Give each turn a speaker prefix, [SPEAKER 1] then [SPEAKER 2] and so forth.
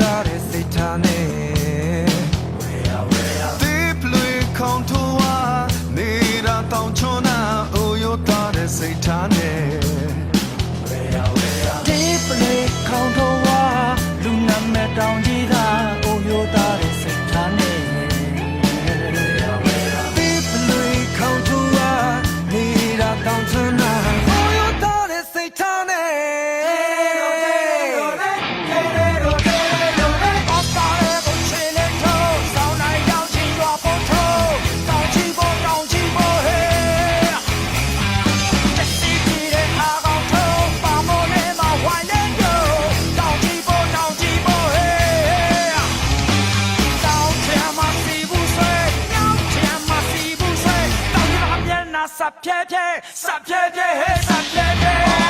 [SPEAKER 1] သားတဲ့စိတ်ထားနဲ့ Deeply control
[SPEAKER 2] စပ်ဖြဲဖြဲစပ်ဖြဲဖြဲဟဲ့စပ်ဖြဲဖြ
[SPEAKER 1] ဲ